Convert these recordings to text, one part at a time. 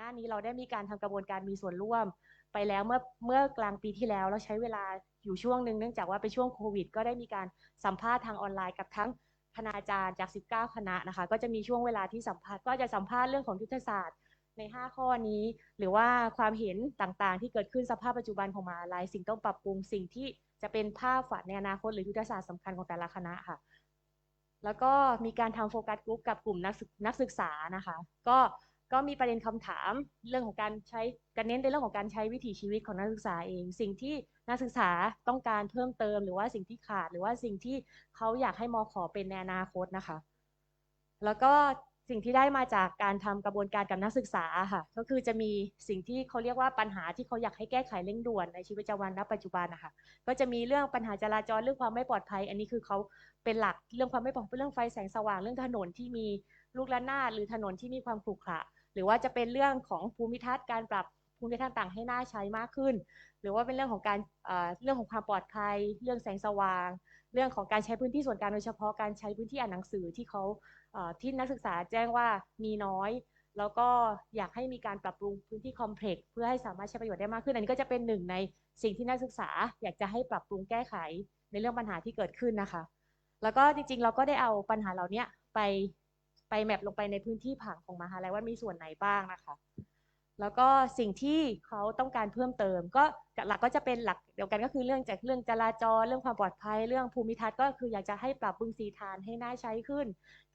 หน้านี้เราได้มีการทำกระบวนการมีส่วนร่วม ไปแล้วเมื่อเมื่อกลางปีที่แล้วเราใช้เวลาอยู่ช่วงหนึ่งเนื่องจากว่าเป็นช่วงโควิด ก็ได้มีการสัมภาษณ์ทางออนไลน์กับทั้งคณาจารย์จาก 19 คณะนะคะ ก็จะมีช่วงเวลาที่สัมภาษณ์ก็จะสัมภาษณ์เรื่องของยุทธศาสตร์ใน 5 ข้อนี้ หรือว่าความเห็นต่างๆ ที่เกิดขึ้นสภาพปัจจุบันของมหาลัยสิ่งต้องปรับปรุงสิ่งที่จะเป็นภาพฝันในอนาคตหรือยุทธศาสตร์สำคัญของแต่ละคณะค่ะ แล้วก็มีการทำโฟกัสกลุ่มกับกลุ่มนักศึกษานะคะ ก็ ก็มีประเด็นคำถามเรื่องของการใช้การเน้นในเรื่องของการใช้วิถีชีวิตของนักศึกษาเอง สิ่งที่นักศึกษาต้องการเพิ่มเติม หรือว่าสิ่งที่ขาด หรือว่าสิ่งที่เขาอยากให้มอขอเป็นในอนาคตนะคะ แล้วก็สิ่งที่ได้มาจากการทำกระบวนการกับนักศึกษาค่ะก็คือจะมีสิ่งที่เขาเรียกว่าปัญหาที่เขาอยากให้แก้ไขเร่งด่วนในชีวิตประจำวันณปัจจุบันนะคะก็จะมีเรื่องปัญหาจราจรเรื่องความไม่ปลอดภัย อันนี้คือเขาเป็นหลักเรื่องความไม่ปลอดภัยเรื่องไฟแสงสว่างเรื่องถนนที่มีลูกระนาดหรือถนนที่มีความขรุขระ หรือว่าจะเป็นเรื่องของภูมิทัศน์การปรับภูมิทัศน์ต่างให้น่าใช้มากขึ้น หรือว่าเป็นเรื่องของการเรื่องของความปลอดภัย เรื่องแสงสว่าง เรื่องของการใช้พื้นที่ส่วนกลางโดยเฉพาะการใช้พื้นที่อ่านหนังสือที่เขาที่นักศึกษาแจ้งว่ามีน้อย แล้วก็อยากให้มีการปรับปรุงพื้นที่คอมเพล็กซ์เพื่อให้สามารถใช้ประโยชน์ได้มากขึ้น อันนี้ก็จะเป็นหนึ่งในสิ่งที่นักศึกษา อยากจะให้ปรับปรุงแก้ไขในเรื่องปัญหาที่เกิดขึ้นนะคะ แล้วก็จริงๆเราก็ได้เอาปัญหาเหล่านี้ไป ไปแมปลงไปในพื้นที่ผังของมหาลัยว่ามีส่วนไหนบ้างนะคะ แล้วก็สิ่งที่เขาต้องการเพิ่มเติม ก็หลักก็จะเป็นหลักเดียวกันก็คือเรื่องจากเรื่องจราจร เรื่องความปลอดภัย เรื่องภูมิทัศน์ก็คืออยากจะให้ปรับบึงสีทานให้น่าใช้ขึ้น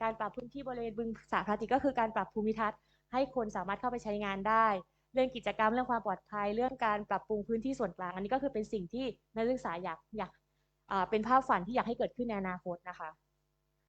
การปรับพื้นที่บริเวณบึงสาธารณะก็คือการปรับภูมิทัศน์ ให้คนสามารถเข้าไปใช้งานได้เรื่องกิจกรรมเรื่องความปลอดภัย เรื่องการปรับปรุงพื้นที่ส่วนกลาง อันนี้ก็คือเป็นสิ่งที่นักศึกษาอยากอยากเป็นภาพฝันที่อยากให้เกิดขึ้นในอนาคตนะคะ